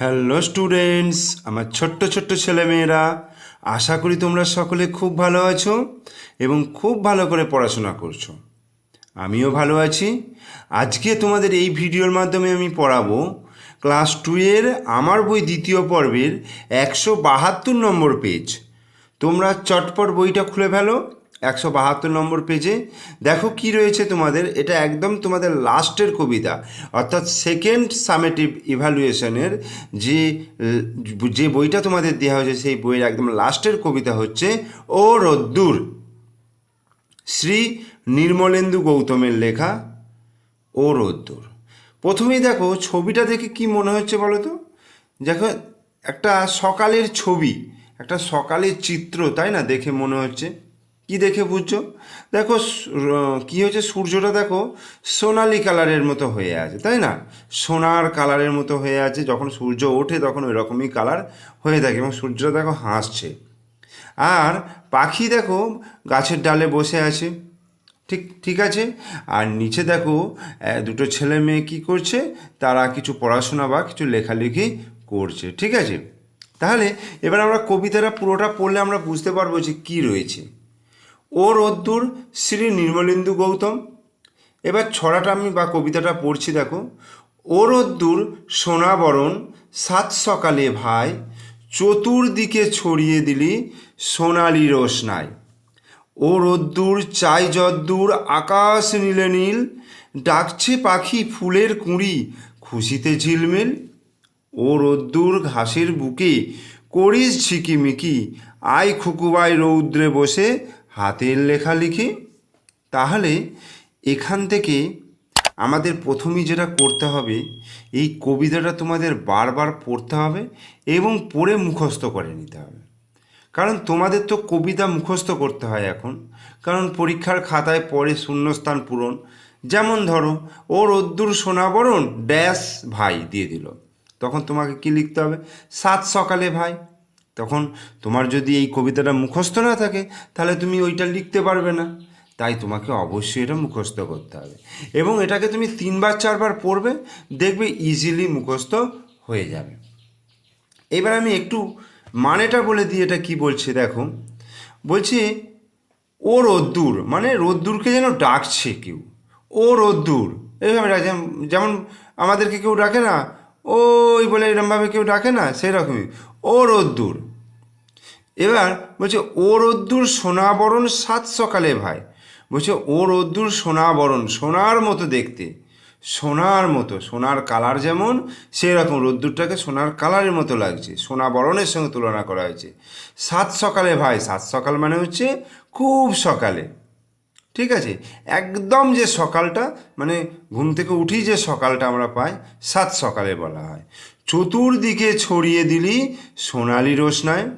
Hello students আমার ছোট্ট ছোট্ট ছেলেমেয়েরা, আশা করি তোমরা সকলে খুব ভালো আছো এবং খুব ভালো করে পড়াশোনা করছ। আমিও ভালো আছি। আজকে তোমাদের এই ভিডিওর মাধ্যমে আমি পড়াবো ক্লাস টুয়ের আমার বই দ্বিতীয় পর্বের একশো বাহাত্তর নম্বর পেজ। তোমরা চটপট বইটা খুলে ফেলো। একশো বাহাত্তর নম্বর পেজে। দেখো কি রয়েছে তোমাদের, এটা একদম তোমাদের লাস্টের কবিতা। অর্থাৎ সেকেন্ড সামেটিভ ইভ্যালুয়েশনের যে যে বইটা তোমাদের দেওয়া হয়েছে, সেই বইয়ের একদম লাস্টের কবিতা হচ্ছে, ও রদ্দুর। শ্রী নির্মলেন্দু গৌতমের লেখা, ও রোদ্দুর। প্রথমেই দেখো, ছবিটা দেখে কি মনে হচ্ছে বলো তো? দেখো, একটা সকালের ছবি, একটা সকালের চিত্র, তাই না? দেখে মনে হচ্ছে। কি দেখে বুঝছ? দেখো কি হয়েছে সূর্যটা দেখো, সোনালি কালারের মতো হয়ে আছে, তাই না? সোনার কালারের মতো হয়ে আছে, যখন সূর্য ওঠে তখন ওই রকমই কালার হয়ে থাকে এবং সূর্যটা দেখো হাসছে। আর পাখি দেখো, গাছের ডালে বসে আছে, ঠিক ঠিক আছে? আর নিচে দেখো দুটো ছেলে মেয়ে কী করছে? তারা কিছু পড়াশোনা বা কিছু লেখালেখি করছে, ঠিক আছে? তাহলে এবার আমরা কবিতাটা পুরোটা পড়লে আমরা বুঝতে পারব যে কী রয়েছে। ও রোদ্দুর শ্রী নির্মলেন্দু গৌতম। এবার ছড়াটা আমি বা কবিতাটা পড়ছি, দেখো। ও রোদ্দুর সোনাবরণ সাত সকালে ভাই, চতুর্দিকে ছড়িয়ে দিলি সোনালি রোশনায় ও রোদ্দুর, চাই যদ্দূর, আকাশ নীলে নীল, ডাকছে পাখি ফুলের কুঁড়ি, খুশিতে ঝিলমিল। ও রোদ্দুর, ঘাসের বুকে করিস ঝিকিমিকি, আয় খুকুবাই রৌদ্রে বসে হাতের লেখা লিখি, তাহলে এখান থেকে আমাদের প্রথমেই যেটা করতে হবে, এই কবিতাটা তোমাদের বারবার পড়তে হবে এবং পড়ে মুখস্থ করে নিতে হবে। কারণ তোমাদের তো কবিতা মুখস্থ করতে হয় এখন। কারণ পরীক্ষার খাতায় পড়ে শূন্যস্থান পূরণ। যেমন ধরো, ও রোদ্দুর সোনাবরণ, ড্যাশ ভাই দিয়ে দিল। তখন তোমাকে কি লিখতে হবে? সাত সকালে ভাই। তখন তোমার যদি এই কবিতাটা মুখস্থ না থাকে, তাহলে তুমি ওইটা লিখতে পারবে না। তাই তোমাকে অবশ্যই এটা মুখস্থ করতে হবে। এবং এটাকে তুমি তিনবার, চারবার পড়বে, দেখবে ইজিলি মুখস্থ হয়ে যাবে। এবার আমি একটু মানেটা বলে দিই, এটা কি বলছে দেখো। বলছি, ও রোদ্দুর মানে রোদ্দুরকে যেন ডাকছে কেউ। ও রোদ্দুর এইভাবে যেমন আমাদেরকে কেউ ডাকে না ওই বলে এরমভাবে কেউ ডাকে না সেই রকমই ও রোদ্দুর। এবার বলছে, ও রোদ্দুর সোনাবরণ সাত সকালে ভাই। বলছে, ও রোদ্দুর সোনাবরণ, সোনার মতো দেখতে। সোনার মতো, সোনার কালার যেমন সেই রকম রোদ্দুরটাকে সোনার কালারের মতো লাগছে সোনা বরণের সঙ্গে তুলনা করা হয়েছে। সাত সকালে ভাই, সাত সকাল মানে হচ্ছে খুব সকালে। ঠিক আছে? একদম যে সকালটা মানে ঘুম থেকে উঠি যে সকালটা আমরা পাই, সাত সকালে বলা হয়। চতুর্দিকে ছড়িয়ে দিলি সোনালি রোশনায়,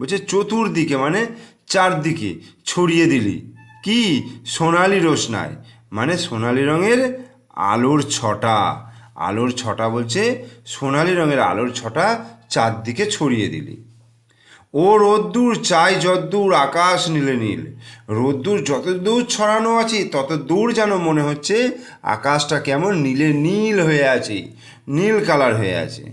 বলছে চতুর্দিকে মানে চারদিকে ছড়িয়ে দিলি। কি? সোনালি রোশনায়। মানে সোনালি রঙের আলোর ছটা। আলোর ছটা বলছে সোনালি রঙের আলোর ছটা চারদিকে ছড়িয়ে দিলি। ও রোদ্দুর চাই যদ্দূর, আকাশ নীলে নীল। রোদ্দুর যত দূর ছড়ানো আছে তত দূর যেন মনে হচ্ছে আকাশটা কেমন নীলে নীল হয়ে আছে, নীল কালার হয়ে আছে।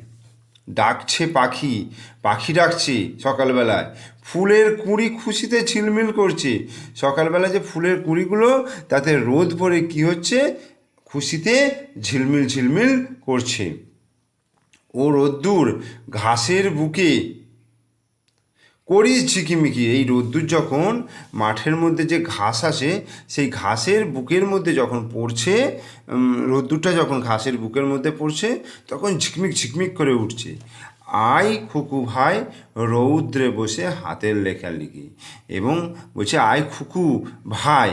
ডাকছে পাখি পাখি ডাকছে সকালবেলায়। ফুলের কুঁড়ি খুশিতে ঝিলমিল করছে। সকালবেলায় যে ফুলের কুঁড়িগুলো, তাতে রোদ পড়ে কি হচ্ছে? খুশিতে ঝিলমিল ঝিলমিল করছে। ও রোদ্দুর, ঘাসের বুকে করিস ঝিকিমিকি, এই রোদ্দুর যখন মাঠের মধ্যে যে ঘাস আসে, সেই ঘাসের বুকের মধ্যে যখন পড়ছে রোদ্দুরটা যখন ঘাসের বুকের মধ্যে পড়ছে, তখন ঝিকমিক ঝিকমিক করে উঠছে। আই খুকু ভাই রৌদ্রে বসে হাতের লেখা লিখি এবং বলছে আয় খুকু ভাই,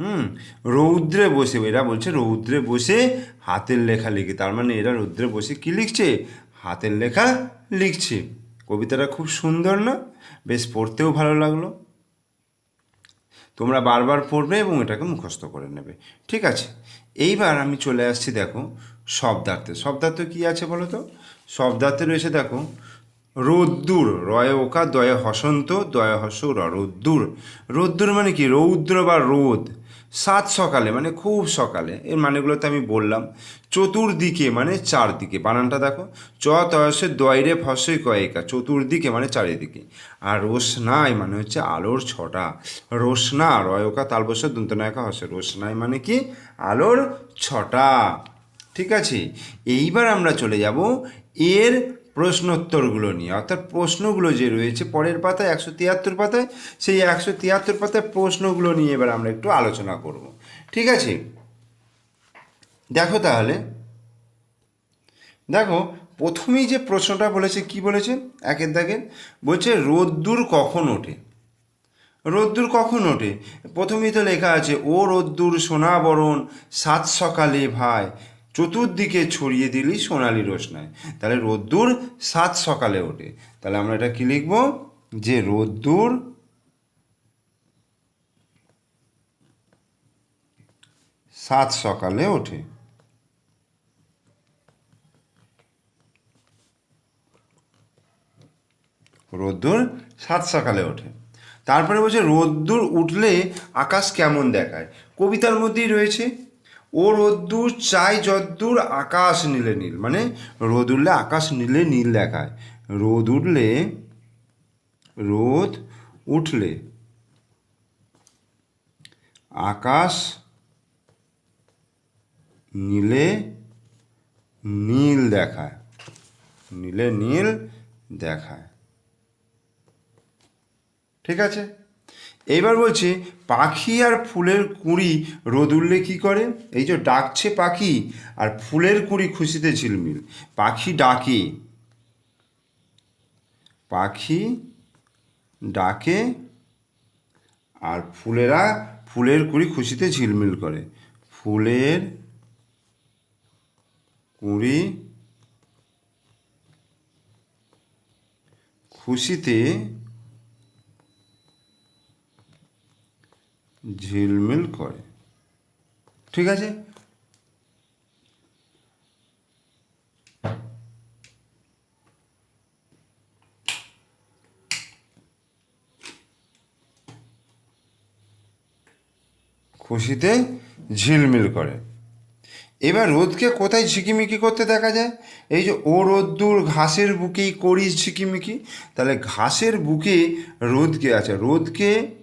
হুম, রৌদ্রে বসে। এরা বলছে, রৌদ্রে বসে হাতের লেখা লিখি। তার মানে এরা রৌদ্রে বসে কী লিখছে? হাতের লেখা লিখছে। কবিতাটা খুব সুন্দর না? বেশ পড়তেও ভালো লাগল। তোমরা বারবার পড়বে এবং এটাকে মুখস্থ করে নেবে। ঠিক আছে, এইবার আমি চলে আসছি দেখো শব্দার্থে। শব্দার্থ কি আছে বলো তো? শব্দার্থে রয়েছে দেখো, রোদ্দুর, রয় ওকা, দয়ে হসন্ত, দয় হস র রোদ্দুর। রোদ্দুর মানে কি? রৌদ্র বা রোদ। সাত সকালে মানে খুব সকালে, এর মানেগুলো তো আমি বললাম, চতুর্দিকে মানে চারদিকে, বানানটা দেখো, চ তয়সে দয়রে ফসই কয়েকা চতুর্দিকে মানে চারিদিকে, আর রোশনাই মানে হচ্ছে আলোর ছটা, রোশনা রয়কা তালবস্য দন্তনায়কা হসে রোশনাই মানে কি? আলোর ছটা, ঠিক আছে? এইবার আমরা চলে যাব এর প্রশ্নোত্তরগুলো নিয়ে। অর্থাৎ প্রশ্নগুলো যে রয়েছে পরের পাতায়, একশো তিয়াত্তর পাতায়, সেই একশো তিয়াত্তর পাতায় প্রশ্নগুলো নিয়ে এবার আমরা একটু আলোচনা করব। ঠিক আছে? দেখো তাহলে। দেখো, প্রথমেই যে প্রশ্নটা বলেছে, কি বলেছে? একের দাগের বলছে, রোদ্দুর কখন ওঠে? রোদ্দুর কখন ওঠে? প্রথমেই তো লেখা আছে, ও রোদ্দুর সোনাবরণ, সাত সকালে ভাই। চতুর্দিকে ছড়িয়ে দিলি সোনালি রোশনায়। তাহলে রোদ্দুর সাত সকালে ওঠে। তাহলে আমরা এটা কি লিখব? যে রোদ্দুর সাত সকালে ওঠে। রোদ্দুর সাত সকালে ওঠে। তারপরে বলছে, রোদ্দুর উঠলে আকাশ কেমন দেখায়? কবিতার মধ্যেই রয়েছে। ও রোদ্দুর চাই যদ্দুর আকাশ নীলে নীল। মানে রোদ উঠলে আকাশ নীলে নীল দেখায়। রোদ উঠলে রোদ উঠলে আকাশ নীলে নীল দেখায়। নীলে নীল দেখায়। ঠিক আছে? এইবার বলছে, পাখি আর ফুলের কুঁড়ি রোদ উঠলে কী করে? এই যে ডাকছে পাখি আর ফুলের কুঁড়ি খুশিতে ঝিলমিল। পাখি ডাকে। পাখি ডাকে আর ফুলেরা ফুলের কুঁড়ি খুশিতে ঝিলমিল করে। ফুলের কুঁড়ি খুশিতে ঝিলমিল করে। ঠিক আছে? খুশিতে ঝিলমিল করে। এবার রোদকে কোথায় ঝিকিমিকি করতে দেখা যায়? এই যে ও রোদ্দুর ঘাসের বুকেই করিস ঝিকিমিকি, তাহলে ঘাসের বুকে রোদকে আছে। রোদকে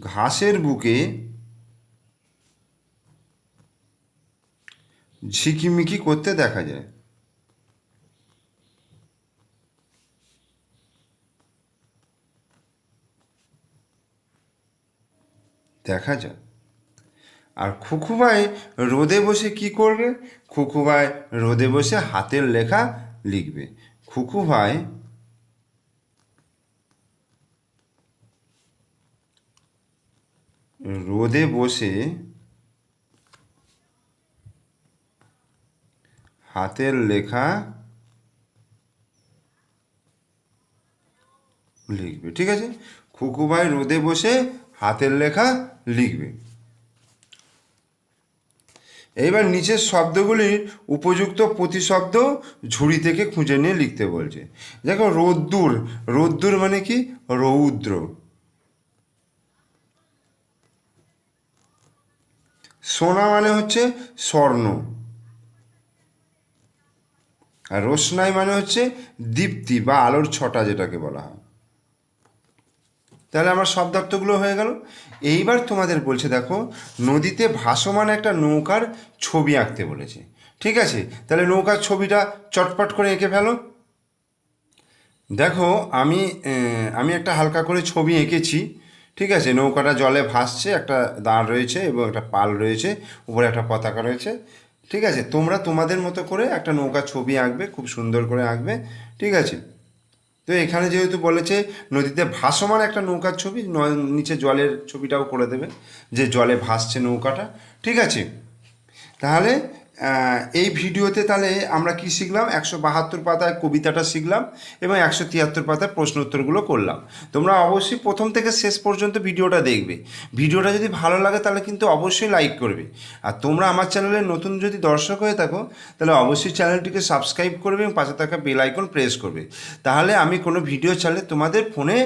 ঘাসের বুকে ঝিকিমিকি করতে দেখা যায়। দেখা যায় আর খুকুভাই রোদে বসে কি করবে? খুকুভাই রোদে বসে হাতের লেখা লিখবে। খুকুভাই রোদে বসে হাতের লেখা লিখবে, ঠিক আছে? খুকুভাই রোদে বসে হাতের লেখা লিখবে। এইবার নিচের শব্দগুলির উপযুক্ত প্রতিশব্দ ঝুড়ি থেকে খুঁজে নিয়ে লিখতে বলছে। দেখো, রোদ্দুর রোদ্দুর মানে কি? রৌদ্র। সোনা মানে হচ্ছে স্বর্ণ। আর রোশনাই মানে হচ্ছে দীপ্তি বা আলোর ছটা যেটাকে বলা হয়। তাহলে আমার শব্দার্থগুলো হয়ে গেল। এইবার তোমাদের বলছে, দেখো, নদীতে ভাসমান একটা নৌকার ছবি আঁকতে বলেছে। ঠিক আছে? তাহলে নৌকার ছবিটা চটপট করে এঁকে ফেলো। দেখো, আমি আমি একটা হালকা করে ছবি এঁকেছি। ঠিক আছে, নৌকাটা জলে ভাসছে, একটা দাঁড় রয়েছে এবং একটা পাল রয়েছে, উপরে একটা পতাকা রয়েছে। ঠিক আছে, তোমরা তোমাদের মতো করে একটা নৌকার ছবি আঁকবে, খুব সুন্দর করে আঁকবে। ঠিক আছে, তো এখানে যেহেতু বলেছে নদীতে ভাসমান একটা নৌকার ছবি নিচে জলের ছবিটাও করে দেবে, যে জলে ভাসছে নৌকাটা। ঠিক আছে, তাহলে এই ভিডিওতে তাহলে আমরা কি শিখলাম? একশো বাহাত্তর পাতায় কবিতাটা শিখলাম এবং একশো তিয়াত্তর পাতায় প্রশ্ন উত্তরগুলো করলাম। তোমরা অবশ্যই প্রথম থেকে শেষ পর্যন্ত ভিডিওটা দেখবে। ভিডিওটা যদি ভালো লাগে তাহলে কিন্তু অবশ্যই লাইক করবে। আর তোমরা আমার চ্যানেলে নতুন যদি দর্শক হয়ে থাকো, তাহলে অবশ্যই চ্যানেলটিকে সাবস্ক্রাইব করবে এবং পাশে থাকা বেল আইকন প্রেস করবে। তাহলে আমি কোনো ভিডিও চাইলে তোমাদের ফোনে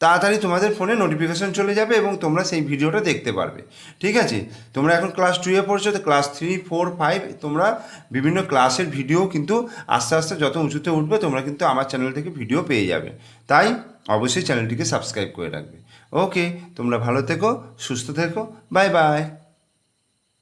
তাড়াতাড়ি তোমাদের ফোনে নোটিফিকেশান চলে যাবে এবং তোমরা সেই ভিডিওটা দেখতে পারবে। ঠিক আছে? তোমরা এখন ক্লাস টুয়ে পড়ছো, তো ক্লাস থ্রি ফোর ফাইভ তোমরা বিভিন্ন ক্লাসের ভিডিও কিন্তু আস্তে আস্তে যত উঁচুতে উঠবে, তোমরা কিন্তু আমার চ্যানেল থেকে ভিডিও পেয়ে যাবে। তাই অবশ্যই চ্যানেলটিকে সাবস্ক্রাইব করে রাখবে। ওকে তোমরা ভালো থেকো, সুস্থ থেকো বাই বাই